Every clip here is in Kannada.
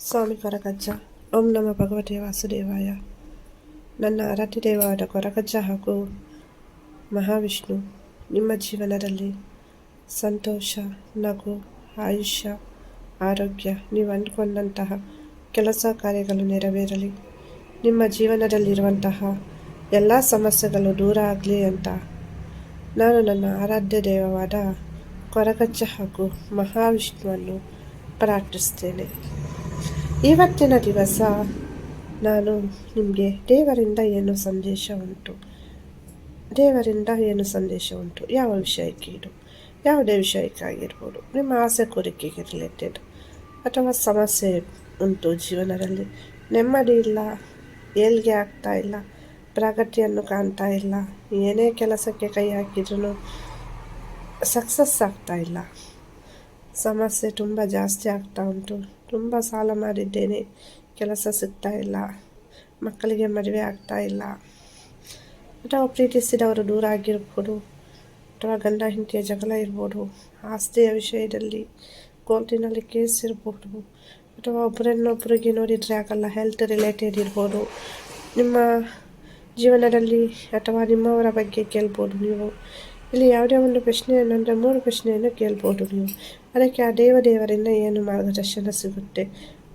ಸ್ವಾಮಿ ಕೊರಗಜ್ಜ ಓಂ ನಮ ಭಗವತೆ ವಾಸುದೇವಾಯ ನನ್ನ ಆರಾಧ್ಯ ದೇವಾದ ಕೊರಗಜ್ಜ ಹಾಗೂ ಮಹಾವಿಷ್ಣು ನಿಮ್ಮ ಜೀವನದಲ್ಲಿ ಸಂತೋಷ ನಗು ಆಯುಷ್ಯ ಆರೋಗ್ಯ ನೀವು ಅಂದುಕೊಂಡಂತಹ ಕೆಲಸ ಕಾರ್ಯಗಳು ನೆರವೇರಲಿ ನಿಮ್ಮ ಜೀವನದಲ್ಲಿರುವಂತಹ ಎಲ್ಲ ಸಮಸ್ಯೆಗಳು ದೂರ ಆಗಲಿ ಅಂತ ನಾನು ನನ್ನ ಆರಾಧ್ಯ ದೇವವಾದ ಕೊರಗಜ್ಜ ಹಾಗೂ ಮಹಾವಿಷ್ಣುವನ್ನು ಪ್ರಾರ್ಥಿಸ್ತೇನೆ ಇವತ್ತಿನ ದಿವಸ ನಾನು ನಿಮಗೆ ದೇವರಿಂದ ಏನು ಸಂದೇಶ ಉಂಟು? ದೇವರಿಂದ ಏನು ಸಂದೇಶ ಉಂಟು? ಯಾವ ವಿಷಯಕ್ಕೆ ಇದು? ಯಾವುದೇ ವಿಷಯಕ್ಕಾಗಿರ್ಬೋದು. ನಿಮ್ಮ ಆಸೆ ಕೋರಿಕೆಗೆ ರಿಲೇಟೆಡ್ ಅಥವಾ ಸಮಸ್ಯೆ ಉಂಟು ಜೀವನದಲ್ಲಿ? ನೆಮ್ಮದಿ ಇಲ್ಲ, ಏಳ್ಗೆ ಆಗ್ತಾ ಇಲ್ಲ, ಪ್ರಗತಿಯನ್ನು ಕಾಣ್ತಾ ಇಲ್ಲ, ಏನೇ ಕೆಲಸಕ್ಕೆ ಕೈ ಹಾಕಿದ್ರೂ ಸಕ್ಸಸ್ ಆಗ್ತಾ ಇಲ್ಲ? ಸಮಸ್ಯೆ ತುಂಬ ಜಾಸ್ತಿ ಆಗ್ತಾ ಉಂಟು. ತುಂಬ ಸಾಲ ಮಾಡಿದ್ದೇನೆ. ಕೆಲಸ ಸಿಗ್ತಾ ಇಲ್ಲ. ಮಕ್ಕಳಿಗೆ ಮದುವೆ ಆಗ್ತಾ ಇಲ್ಲ. ಅಥವಾ ಪ್ರೀತಿಸಿದವರು ದೂರ ಆಗಿರ್ಬೋದು. ಅಥವಾ ಗಂಡ ಹೆಂಡತಿಯ ಜಗಳ ಇರ್ಬೋದು. ಆಸ್ತಿಯ ವಿಷಯದಲ್ಲಿ ಕೋರ್ಟಿನಲ್ಲಿ ಕೇಸ್ ಇರ್ಬೋದು. ಅಥವಾ ಒಬ್ಬರನ್ನೊಬ್ಬರಿಗೆ ನೋಡಿದರೆ ಆಗಲ್ಲ ಹೆಲ್ತ್ ರಿಲೇಟೆಡ್ ಇರ್ಬೋದು. ನಿಮ್ಮ ಜೀವನದಲ್ಲಿ ಅಥವಾ ನಿಮ್ಮವರ ಬಗ್ಗೆ ಕೇಳ್ಬೋದು ನೀವು. ಇಲ್ಲಿ ಯಾವುದೇ ಒಂದು ಪ್ರಶ್ನೆಯನ್ನು ಅಂದರೆ ಮೂರು ಪ್ರಶ್ನೆಯನ್ನು ಕೇಳ್ಬೋದು ನೀವು. ಅದಕ್ಕೆ ಆ ದೇವ ದೇವರಿಂದ ಏನು ಮಾರ್ಗದರ್ಶನ ಸಿಗುತ್ತೆ?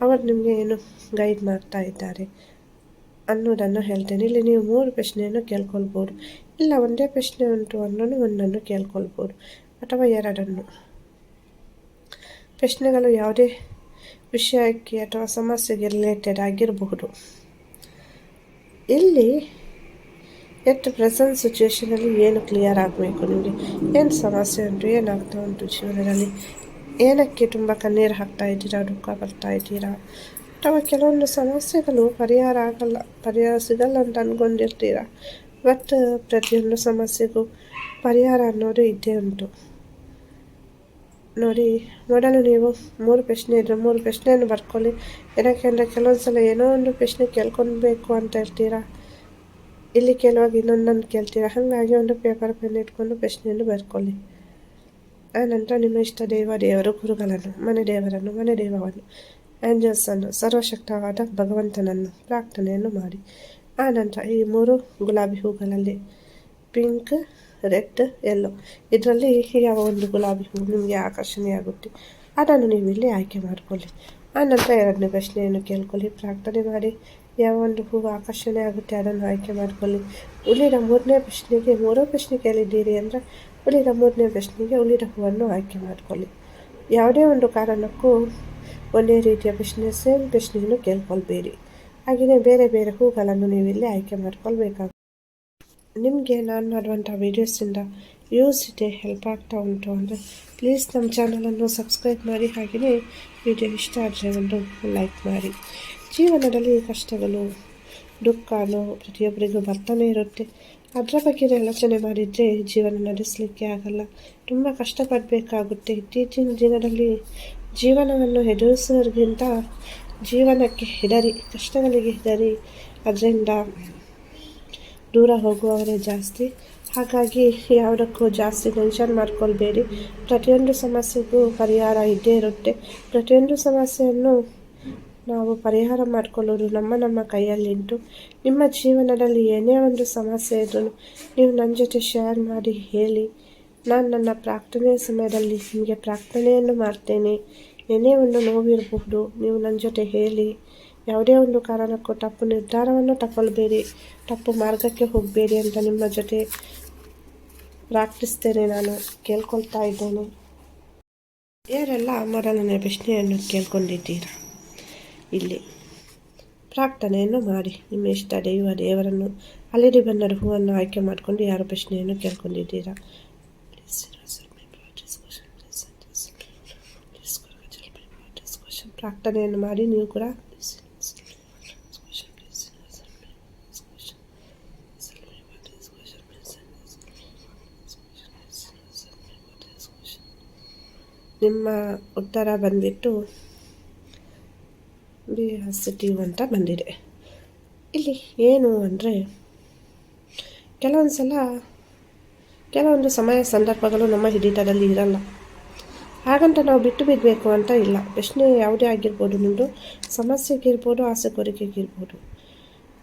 ಅವರು ನಿಮಗೆ ಏನು ಗೈಡ್ ಮಾಡ್ತಾ ಇದ್ದಾರೆ ಅನ್ನೋದನ್ನು ಹೇಳ್ತೇನೆ. ಇಲ್ಲಿ ನೀವು ಮೂರು ಪ್ರಶ್ನೆಯನ್ನು ಕೇಳ್ಕೊಳ್ಬೋದು. ಇಲ್ಲ, ಒಂದೇ ಪ್ರಶ್ನೆ ಉಂಟು ಅನ್ನೋನು ಒಂದನ್ನು ಕೇಳ್ಕೊಳ್ಬೋದು. ಅಥವಾ ಎರಡನ್ನು. ಪ್ರಶ್ನೆಗಳು ಯಾವುದೇ ವಿಷಯಕ್ಕೆ ಅಥವಾ ಸಮಸ್ಯೆಗೆ ರಿಲೇಟೆಡ್ ಆಗಿರಬಹುದು. ಇಲ್ಲಿ ಎಟ್ ಪ್ರೆಸೆಂಟ್ ಸಿಚುವೇಷನಲ್ಲಿ ಏನು ಕ್ಲಿಯರ್ ಆಗಬೇಕು ನಿಮಗೆ ಏನು ಸಮಸ್ಯೆ ಉಂಟು, ಏನಾಗ್ತಾ ಉಂಟು ಜೀವನದಲ್ಲಿ? ಏನಕ್ಕೆ ತುಂಬ ಕಣ್ಣೀರು ಹಾಕ್ತಾ ಇದ್ದೀರಾ, ದುಃಖ ಬರ್ತಾ ಇದ್ದೀರಾ? ಅಥವಾ ಕೆಲವೊಂದು ಸಮಸ್ಯೆಗಳು ಪರಿಹಾರ ಆಗಲ್ಲ, ಪರಿಹಾರ ಸಿಗಲ್ಲ ಅಂತ ಅಂದ್ಕೊಂಡಿರ್ತೀರ ಬಟ್ ಪ್ರತಿಯೊಂದು ಸಮಸ್ಯೆಗೂ ಪರಿಹಾರ ಅನ್ನೋದು ಇದ್ದೇ ಉಂಟು. ನೋಡಿ, ಮೊದಲು ನೀವು ಮೂರು ಪ್ರಶ್ನೆ ಇದ್ದರೆ ಮೂರು ಪ್ರಶ್ನೆಯನ್ನು ಬರ್ಕೊಳ್ಳಿ. ಏನಕ್ಕೆ ಅಂದರೆ ಕೆಲವೊಂದು ಸಲ ಏನೋ ಒಂದು ಪ್ರಶ್ನೆ ಕೇಳ್ಕೊಳ್ಬೇಕು ಅಂತ ಇರ್ತೀರಾ? ಇಲ್ಲಿ ಕೆಲವಾಗ ಇನ್ನೊಂದನ್ನು ಕೇಳ್ತೀರ? ಹಾಗಾಗಿ ಒಂದು ಪೇಪರ್ ಪೆನ್ ಇಟ್ಕೊಂಡು ಪ್ರಶ್ನೆಯನ್ನು ಬರ್ಕೊಳ್ಳಿ. ಆನಂತರ ನಿಮ್ಮ ಇಷ್ಟ ದೇವ ದೇವರು ಗುರುಗಳನ್ನು, ಮನೆ ದೇವರನ್ನು, ಮನೆ ದೇವವನ್ನು ಆ್ಯಂಜಲ್ಸನ್ನು ಸರ್ವಶಕ್ತವಾದ ಭಗವಂತನನ್ನು ಪ್ರಾರ್ಥನೆಯನ್ನು ಮಾಡಿ. ಆನಂತರ ಈ ಮೂರು ಗುಲಾಬಿ ಹೂಗಳಲ್ಲಿ ಪಿಂಕ್ ರೆಡ್ ಎಲ್ಲೋ ಇದರಲ್ಲಿ ಯಾವ ಒಂದು ಗುಲಾಬಿ ಹೂ ನಿಮಗೆ ಆಕರ್ಷಣೆಯಾಗುತ್ತೆ ಅದನ್ನು ನೀವು ಇಲ್ಲಿ ಆಯ್ಕೆ ಮಾಡಿಕೊಳ್ಳಿ. ಆನಂತರ ಎರಡನೇ ಪ್ರಶ್ನೆಯನ್ನು ಕೇಳ್ಕೊಳ್ಳಿ. ಪ್ರಾರ್ಥನೆ ಮಾಡಿ. ಯಾವ ಒಂದು ಹೂವು ಆಕರ್ಷಣೆ ಆಗುತ್ತೆ ಅದನ್ನು ಆಯ್ಕೆ ಮಾಡಿಕೊಳ್ಳಿ ಉಳಿದ ಮೂರನೇ ಪ್ರಶ್ನೆಗೆ ಮೂರೋ ಪ್ರಶ್ನೆ ಕೇಳಿದ್ದೀರಿ ಅಂದರೆ ಉಳಿದ ಮೂರನೇ ಪ್ರಶ್ನೆಗೆ ಉಳಿದ ಹೂವನ್ನು ಆಯ್ಕೆ ಮಾಡಿಕೊಳ್ಳಿ ಯಾವುದೇ ಒಂದು ಕಾರಣಕ್ಕೂ ಒಂದೇ ರೀತಿಯ ಪ್ರಶ್ನೆ ಸೇಮ್ ಪ್ರಶ್ನೆಯನ್ನು ಕೇಳ್ಕೊಳ್ಬೇಡಿ ಹಾಗೆಯೇ ಬೇರೆ ಬೇರೆ ಹೂಗಳನ್ನು ನೀವು ಇಲ್ಲಿ ಆಯ್ಕೆ ಮಾಡ್ಕೊಳ್ಬೇಕಾಗುತ್ತೆ ನಿಮಗೆ ನಾನು ಮಾಡುವಂಥ ವೀಡಿಯೋಸಿಂದ ಯೂಸ್ ಇದೆ ಹೆಲ್ಪ್ ಆಗ್ತಾ ಉಂಟು ಅಂದರೆ ಪ್ಲೀಸ್ ನಮ್ಮ ಚಾನಲನ್ನು ಸಬ್ಸ್ಕ್ರೈಬ್ ಮಾಡಿ ಹಾಗೆಯೇ ವಿಡಿಯೋ ಇಷ್ಟ ಆದರೆ ಒಂದು ಲೈಕ್ ಮಾಡಿ ಜೀವನದಲ್ಲಿ ಕಷ್ಟಗಳು ದುಃಖನೋ ಪ್ರತಿಯೊಬ್ಬರಿಗೂ ಬರ್ತಾನೆ ಇರುತ್ತೆ. ಅದರ ಬಗ್ಗೆ ಆಲೋಚನೆ ಮಾಡಿದರೆ ಜೀವನ ನಡೆಸಲಿಕ್ಕೆ ಆಗಲ್ಲ. ತುಂಬ ಕಷ್ಟಪಡಬೇಕಾಗುತ್ತೆ. ಇತ್ತೀಚಿನ ದಿನದಲ್ಲಿ ಜೀವನವನ್ನು ಎದುರಿಸೋರಿಗಿಂತ ಜೀವನಕ್ಕೆ ಹೆದರಿ, ಕಷ್ಟಗಳಿಗೆ ಹೆದರಿ, ಅದರಿಂದ ದೂರ ಹೋಗುವವರೇ ಜಾಸ್ತಿ. ಹಾಗಾಗಿ ಯಾವುದಕ್ಕೂ ಜಾಸ್ತಿ ಟೆನ್ಷನ್ ಮಾಡ್ಕೊಳ್ಬೇಡಿ. ಪ್ರತಿಯೊಂದು ಸಮಸ್ಯೆಗೂ ಪರಿಹಾರ ಇದ್ದೇ ಇರುತ್ತೆ. ಪ್ರತಿಯೊಂದು ಸಮಸ್ಯೆಯನ್ನು ನಾವು ಪರಿಹಾರ ಮಾಡಿಕೊಳ್ಳೋದು ನಮ್ಮ ನಮ್ಮ ಕೈಯಲ್ಲಿಂಟು. ನಿಮ್ಮ ಜೀವನದಲ್ಲಿ ಏನೇ ಒಂದು ಸಮಸ್ಯೆ ಇದ್ರೂ ನೀವು ನನ್ನ ಜೊತೆ ಶೇರ್ ಮಾಡಿ, ಹೇಳಿ. ನಾನು ನನ್ನ ಪ್ರಾರ್ಥನೆಯ ಸಮಯದಲ್ಲಿ ನಿಮಗೆ ಪ್ರಾರ್ಥನೆಯನ್ನು ಮಾಡ್ತೇನೆ. ಏನೇ ಒಂದು ನೋವಿರಬಹುದು, ನೀವು ನನ್ನ ಜೊತೆ ಹೇಳಿ. ಯಾವುದೇ ಒಂದು ಕಾರಣಕ್ಕೂ ತಪ್ಪು ನಿರ್ಧಾರವನ್ನು ತಗೊಳ್ಬೇಡಿ. ತಪ್ಪು ಮಾರ್ಗಕ್ಕೆ ಹೋಗಬೇಡಿ ಅಂತ ನಿಮ್ಮ ಜೊತೆ ಪ್ರಾರ್ಥಿಸ್ತೇನೆ ನಾನು, ಕೇಳ್ಕೊಳ್ತಾ ಇದ್ದೇನೆ. ಯಾರೆಲ್ಲ ಮೊದಲನೇ ಪ್ರಶ್ನೆಯನ್ನು ಕೇಳ್ಕೊಂಡಿದ್ದೀರಾ? ಇಲ್ಲಿ ಪ್ರಾರ್ಥನೆಯನ್ನು ಮಾಡಿ ನಿಮ್ಮ ಇಷ್ಟ ದೈವ ದೇವರನ್ನು ಅಲ್ಲಿಡಿ ಬಣ್ಣದ ಹೂವನ್ನು ಆಯ್ಕೆ ಮಾಡಿಕೊಂಡು ಯಾರು ಪ್ರಶ್ನೆಯನ್ನು ಕೇಳ್ಕೊಂಡಿದ್ದೀರಾ ಪ್ರಾರ್ಥನೆಯನ್ನು ಮಾಡಿ ನೀವು ಕೂಡ ನಿಮ್ಮ ಉತ್ತರ ಬಂದ್ಬಿಟ್ಟು ಬಿ ಹಾಸಿಟಿವ್ ಅಂತ ಬಂದಿದೆ. ಇಲ್ಲಿ ಏನು ಅಂದರೆ ಕೆಲವೊಂದು ಸಲ ಕೆಲವೊಂದು ಸಮಯ ಸಂದರ್ಭಗಳು ನಮ್ಮ ಹಿಡಿತದಲ್ಲಿ ಇರಲ್ಲ. ಹಾಗಂತ ನಾವು ಬಿಟ್ಟು ಬಿಡಬೇಕು ಅಂತ ಇಲ್ಲ. ಪ್ರಶ್ನೆ ಯಾವುದೇ ಆಗಿರ್ಬೋದು ನಿಮ್ಮದು ಸಮಸ್ಯೆಗಿರ್ಬೋದು ಆಸೆ ಕೋರಿಕೆಗಿರ್ಬೋದು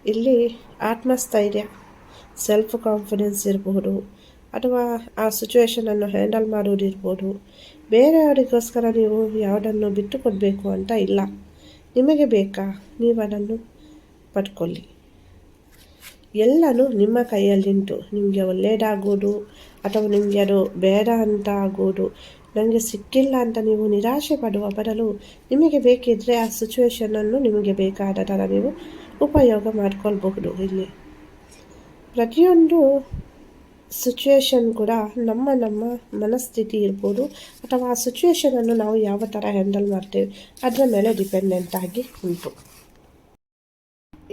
ಇಲ್ಲಿ ಆತ್ಮಸ್ಥೈರ್ಯ ಸೆಲ್ಫ್ ಕಾನ್ಫಿಡೆನ್ಸ್ ಇರಬಹುದು ಅಥವಾ ಆ ಸಿಚುವೇಶನನ್ನು ಹ್ಯಾಂಡಲ್ ಮಾಡೋದಿರ್ಬೋದು ಬೇರೆಯವರಿಗೋಸ್ಕರ ನೀವು ಯಾವುದನ್ನು ಬಿಟ್ಟು ಕೊಡಬೇಕು ಅಂತ ಇಲ್ಲ. ನಿಮಗೆ ಬೇಕಾ? ನೀವು ಅದನ್ನು ಪಡ್ಕೊಳ್ಳಿ. ಎಲ್ಲನೂ ನಿಮ್ಮ ಕೈಯಲ್ಲಿಂಟು ನಿಮಗೆ ಒಳ್ಳೆಯದಾಗೋದು ಅಥವಾ ನಿಮಗೆ ಅದು ಬೇಡ ಅಂತ ಆಗೋದು ನನಗೆ ಸಿಕ್ಕಿಲ್ಲ ಅಂತ ನೀವು ನಿರಾಶೆ ಪಡುವ ಬದಲು ನಿಮಗೆ ಬೇಕಿದ್ದರೆ ಆ ಸಿಚುವೇಶನನ್ನು ನಿಮಗೆ ಬೇಕಾದ ಥರ ನೀವು ಉಪಯೋಗ ಮಾಡಿಕೊಳ್ಬಹುದು ಇಲ್ಲಿ. ಪ್ರತಿಯೊಂದು ಸಿಚುವೇಶನ್ ಕೂಡ ನಮ್ಮ ನಮ್ಮ ಮನಸ್ಥಿತಿ ಇರ್ಬೋದು. ಅಥವಾ ಆ ಸಿಚುವೇಶನನ್ನು ನಾವು ಯಾವ ಥರ ಹ್ಯಾಂಡಲ್ ಮಾಡ್ತೇವೆ, ಅದರ ಮೇಲೆ ಡಿಪೆಂಡೆಂಟ್ ಆಗಿ ಉಂಟು.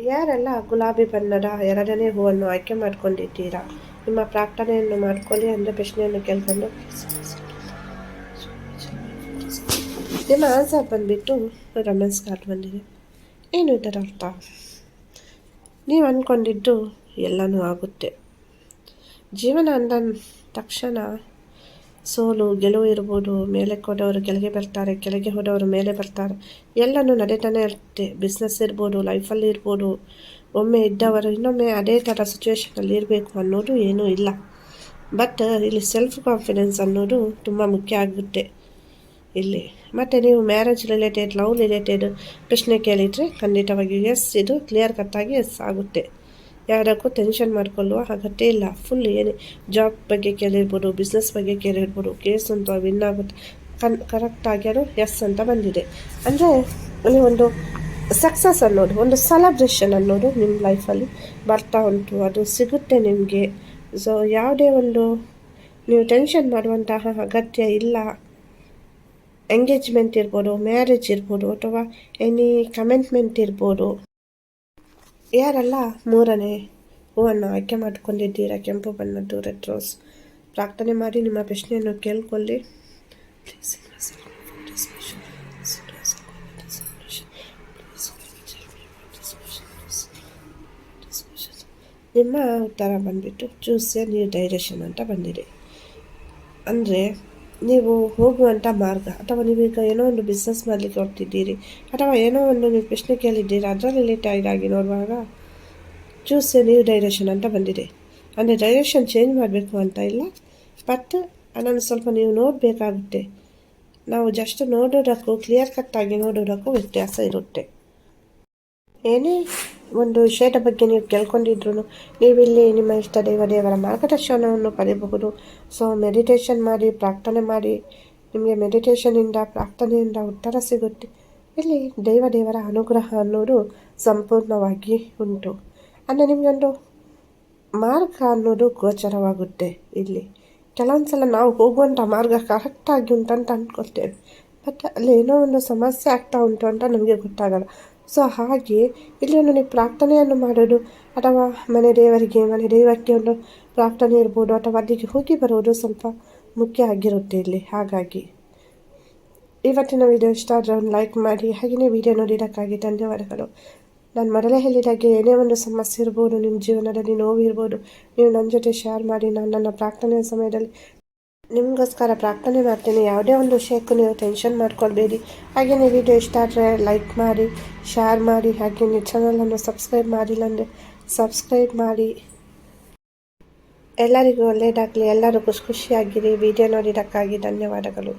ಯಾರೆಲ್ಲ ಗುಲಾಬಿ ಬಣ್ಣದ ಎರಡನೇ ಹೂವನ್ನು ಆಯ್ಕೆ ಮಾಡ್ಕೊಂಡಿದ್ದೀರಾ? ನಿಮ್ಮ ಪ್ರಾರ್ಥನೆಯನ್ನು ಮಾಡ್ಕೊಳ್ಳಿ ಅಂದರೆ ಪ್ರಶ್ನೆಯನ್ನು ಕೇಳ್ಕೊಂಡು. ನಿಮ್ಮ ಆನ್ಸರ್ ಬಂದುಬಿಟ್ಟು ರಮೇಶ್ ಕಾರ್ಡ್ ಬಂದಿದೆ. ಏನು ಇದರ ಅರ್ಥ ನೀವು ಅಂದ್ಕೊಂಡಿದ್ದು ಎಲ್ಲನೂ ಆಗುತ್ತೆ. ಜೀವನ ಅಂದ ತಕ್ಷಣ ಸೋಲು, ಗೆಲುವು ಇರ್ಬೋದು. ಮೇಲೆ ಹೋದವರು ಕೆಳಗೆ ಬರ್ತಾರೆ, ಕೆಳಗೆ ಹೋದವರು ಮೇಲೆ ಬರ್ತಾರೆ. ಎಲ್ಲನೂ ನಡೀತಾನೆ ಇರುತ್ತೆ. ಬಿಸ್ನೆಸ್ ಇರ್ಬೋದು ಲೈಫಲ್ಲಿ ಇರ್ಬೋದು. ಒಮ್ಮೆ ಇದ್ದವರು ಇನ್ನೊಮ್ಮೆ ಅದೇ ಥರ ಸಿಚುವೇಶನಲ್ಲಿ ಇರಬೇಕು ಅನ್ನೋದು ಏನೂ ಇಲ್ಲ. ಬಟ್ ಇಲ್ಲಿ ಸೆಲ್ಫ್ ಕಾನ್ಫಿಡೆನ್ಸ್ ಅನ್ನೋದು ತುಂಬ ಮುಖ್ಯ ಆಗುತ್ತೆ ಇಲ್ಲಿ. ಮತ್ತು ನೀವು ಮ್ಯಾರೇಜ್ ರಿಲೇಟೆಡ್ ಲವ್ ರಿಲೇಟೆಡ್ ಪ್ರಶ್ನೆ ಕೇಳಿದರೆ ಖಂಡಿತವಾಗಿ ಎಸ್ ಇದು ಕ್ಲಿಯರ್ ಕಟ್ಟಾಗಿ ಎಸ್ ಆಗುತ್ತೆ. ಯಾವುದಕ್ಕೂ ಟೆನ್ಷನ್ ಮಾಡ್ಕೊಳ್ಳುವ ಅಗತ್ಯ ಇಲ್ಲ. ಫುಲ್ ಏನೇ ಜಾಬ್ ಬಗ್ಗೆ ಕೇಳಿರ್ಬೋದು ಬಿಸ್ನೆಸ್ ಬಗ್ಗೆ ಕೇಳಿರ್ಬೋದು ಕೇಸ್ ಅಂತ ವಿನ್ ಆಗುತ್ತೆ. ಕನ್ ಕರೆಕ್ಟಾಗಿ ಅದು ಎಸ್ ಅಂತ ಬಂದಿದೆ. ಅಂದರೆ ಅಲ್ಲಿ ಒಂದು ಸಕ್ಸಸ್ ಅನ್ನೋದು, ಒಂದು ಸೆಲೆಬ್ರೇಷನ್ ಅನ್ನೋದು ನಿಮ್ಮ ಲೈಫಲ್ಲಿ ಬರ್ತಾ ಉಂಟು. ಅದು ಸಿಗುತ್ತೆ ನಿಮಗೆ. ಸೊ ಯಾವುದೇ ಒಂದು ನೀವು ಟೆನ್ಷನ್ ಮಾಡುವಂತಹ ಅಗತ್ಯ ಇಲ್ಲ. ಎಂಗೇಜ್ಮೆಂಟ್ ಇರ್ಬೋದು ಮ್ಯಾರೇಜ್ ಇರ್ಬೋದು, ಅಥವಾ ಎನಿ ಕಮೆಂಟ್ಮೆಂಟ್ ಇರ್ಬೋದು. ಯಾರೆಲ್ಲ? ಮೂರನೇ. ಹೂವನ್ನು ಆಯ್ಕೆ ಮಾಡಿಕೊಂಡಿದ್ದೀರಾ? ಕೆಂಪು ಬಣ್ಣದ್ದು ರೆಡ್ ರೋಸ್. ಪ್ರಾರ್ಥನೆ ಮಾಡಿ ನಿಮ್ಮ ಪ್ರಶ್ನೆಯನ್ನು ಕೇಳ್ಕೊಳ್ಳಿ. ನಿಮ್ಮ ಉತ್ತರ ಬಂದುಬಿಟ್ಟು ಚೂಸ್ ಎ ನ್ಯೂ ಡೈರೆಕ್ಷನ್ ಅಂತ ಬಂದಿದೆ. ಅಂದರೆ ನೀವು ಹೋಗುವಂಥ ಮಾರ್ಗ, ಅಥವಾ ನೀವೀಗ ಏನೋ ಒಂದು ಬಿಸ್ನೆಸ್ ಮಾಡಲಿಕ್ಕೆ ಹೋಗ್ತಿದ್ದೀರಿ ಅಥವಾ ಏನೋ ಒಂದು ನೀವು ಪ್ರಶ್ನೆ ಕೇಳಿದ್ದೀರಿ ಅದರ ರಿಲೇಟೆಡ್ ಆಗಿ ನೋಡುವಾಗ ಚೂಸ್ ಎ ನ್ಯೂ ಡೈರೆಕ್ಷನ್ ಅಂತ ಬಂದಿದೆ. ಅಂದರೆ ಡೈರೆಕ್ಷನ್ ಚೇಂಜ್ ಮಾಡಬೇಕು ಅಂತ ಇಲ್ಲ ಬಟ್ ಅದನ್ನು ಸ್ವಲ್ಪ ನೀವು ನೋಡಬೇಕಾಗುತ್ತೆ. ನಾವು ಜಸ್ಟ್ ನೋಡೋದಕ್ಕೂ ಕ್ಲಿಯರ್ ಕಟ್ ಆಗಿ ನೋಡೋದಕ್ಕೂ ವ್ಯತ್ಯಾಸ ಇರುತ್ತೆ. ಏನೇ ಒಂದು ವಿಷಯದ ಬಗ್ಗೆ ನೀವು ಕೇಳ್ಕೊಂಡಿದ್ರು ನೀವಿಲ್ಲಿ ನಿಮ್ಮ ಇಷ್ಟ ದೇವ ದೇವರ ಮಾರ್ಗದರ್ಶನವನ್ನು ಪಡೆಯಬಹುದು. ಸೊ ಮೆಡಿಟೇಷನ್ ಮಾಡಿ, ಪ್ರಾರ್ಥನೆ ಮಾಡಿ. ನಿಮಗೆ ಮೆಡಿಟೇಷನಿಂದ ಪ್ರಾರ್ಥನೆಯಿಂದ ಉತ್ತರ ಸಿಗುತ್ತೆ. ಇಲ್ಲಿ ದೇವ ದೇವರ ಅನುಗ್ರಹ ಅನ್ನೋದು ಸಂಪೂರ್ಣವಾಗಿ ಉಂಟು. ಅಂದರೆ ನಿಮಗೊಂದು ಮಾರ್ಗ ಅನ್ನೋದು ಗೋಚರವಾಗುತ್ತೆ ಇಲ್ಲಿ. ಕೆಲವೊಂದು ಸಲ ನಾವು ಹೋಗುವಂಥ ಮಾರ್ಗ ಕರೆಕ್ಟಾಗಿ ಉಂಟಂತ ಅಂದ್ಕೊಳ್ತೇವೆ ಬಟ್ ಅಲ್ಲಿ ಏನೋ ಒಂದು ಸಮಸ್ಯೆ ಆಗ್ತಾ ಉಂಟು ಅಂತ ನಮಗೆ ಗೊತ್ತಾಗಲ್ಲ. ಸೊ ಹಾಗೆ ಇಲ್ಲಿ ನನಗೆ ಪ್ರಾರ್ಥನೆಯನ್ನು ಮಾಡೋದು ಅಥವಾ ಮನೆ ದೇವರಿಗೆ, ಮನೆ ದೇವಕ್ಕೆ ಒಂದು ಪ್ರಾರ್ಥನೆ ಇರ್ಬೋದು ಅಥವಾ ಅಲ್ಲಿಗೆ ಹೋಗಿ ಬರುವುದು ಸ್ವಲ್ಪ ಮುಖ್ಯ ಆಗಿರುತ್ತೆ ಇಲ್ಲಿ. ಹಾಗಾಗಿ ಇವತ್ತಿನ ವಿಡಿಯೋ ಇಷ್ಟ ಆದರೆ ಒಂದು ಲೈಕ್ ಮಾಡಿ ಹಾಗೆಯೇ ವಿಡಿಯೋ ನೋಡಿದ್ದಕ್ಕಾಗಿ ಧನ್ಯವಾದಗಳು. ನಾನು ಮೊದಲೇ ಹೇಳಿದಾಗೆ ಏನೇ ಒಂದು ಸಮಸ್ಯೆ ಇರ್ಬೋದು, ನಿಮ್ಮ ಜೀವನದಲ್ಲಿ ನೋವು ಇರ್ಬೋದು ನೀವು ನನ್ನ ಜೊತೆ ಶೇರ್ ಮಾಡಿ, ನಾನು ನನ್ನ ಪ್ರಾರ್ಥನೆಯ ಸಮಯದಲ್ಲಿ ನಿಮಗೋಸ್ಕರ ಪ್ರಾರ್ಥನೆ ಮಾಡ್ತೀನಿ. ಯಾವುದೇ ಒಂದು ವಿಷಯಕ್ಕೂ ನೀವು ಟೆನ್ಷನ್ ಮಾಡ್ಕೊಳ್ಬೇಡಿ. ಹಾಗೆ ನೀವು ವಿಡಿಯೋ ಇಷ್ಟ ಆದರೆ ಲೈಕ್ ಮಾಡಿ ಶೇರ್ ಮಾಡಿ, ಹಾಗೆ ನೀವು ಚಾನಲನ್ನು ಸಬ್ಸ್ಕ್ರೈಬ್ ಮಾಡಿಲ್ಲ ಅಂದರೆ ಸಬ್ಸ್ಕ್ರೈಬ್ ಮಾಡಿ. ಎಲ್ಲರಿಗೂ ಒಳ್ಳೆಯದಾಗಲಿ ಎಲ್ಲರೂ ಖುಷಿ ಖುಷಿಯಾಗಿರಿ. ವಿಡಿಯೋ ನೋಡಿದ್ದಕ್ಕಾಗಿ ಧನ್ಯವಾದಗಳು.